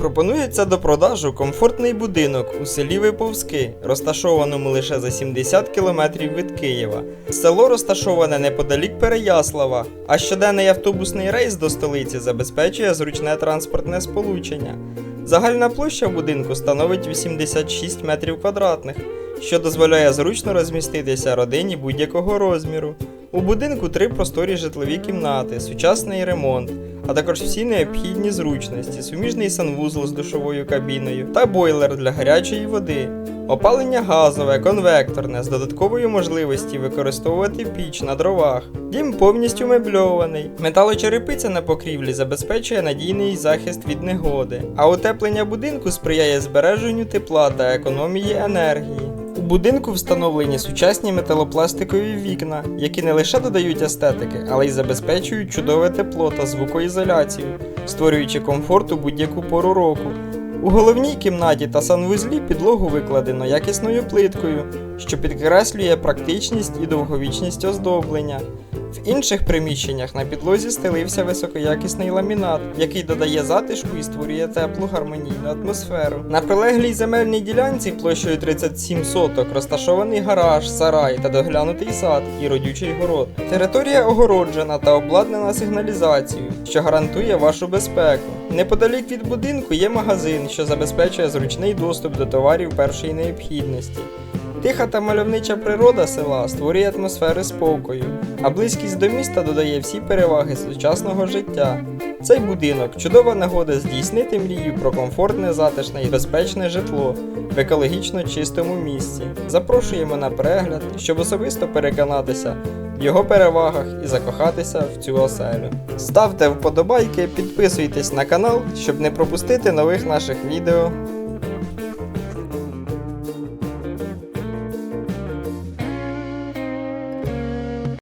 Пропонується до продажу комфортний будинок у селі Виповськи, розташованому лише за 70 кілометрів від Києва. Село розташоване неподалік Переяслава, а щоденний автобусний рейс до столиці забезпечує зручне транспортне сполучення. Загальна площа будинку становить 86 метрів квадратних, що дозволяє зручно розміститися родині будь-якого розміру. У будинку три просторі житлові кімнати, сучасний ремонт, а також всі необхідні зручності, суміжний санвузол з душовою кабіною та бойлер для гарячої води, опалення газове, конвекторне з додатковою можливістю використовувати піч на дровах. Дім повністю мебльований. Металочерепиця на покрівлі забезпечує надійний захист від негоди, а утеплення будинку сприяє збереженню тепла та економії енергії. Будинку встановлені сучасні металопластикові вікна, які не лише додають естетики, але й забезпечують чудове тепло та звукоізоляцію, створюючи комфорт у будь-яку пору року. У головній кімнаті та санвузлі підлогу викладено якісною плиткою, що підкреслює практичність і довговічність оздоблення. В інших приміщеннях на підлозі стелився високоякісний ламінат, який додає затишку і створює теплу гармонійну атмосферу. На прилеглій земельній ділянці площею 37 соток розташований гараж, сарай та доглянутий сад і родючий город. Територія огороджена та обладнана сигналізацією, що гарантує вашу безпеку. Неподалік від будинку є магазин, що забезпечує зручний доступ до товарів першої необхідності. Тиха та мальовнича природа села створює атмосферу спокою, а близькість до міста додає всі переваги сучасного життя. Цей будинок чудова нагода здійснити мрію про комфортне, затишне і безпечне житло в екологічно чистому місці. Запрошуємо на перегляд, щоб особисто переконатися в його перевагах і закохатися в цю оселю. Ставте вподобайки, підписуйтесь на канал, щоб не пропустити нових наших відео.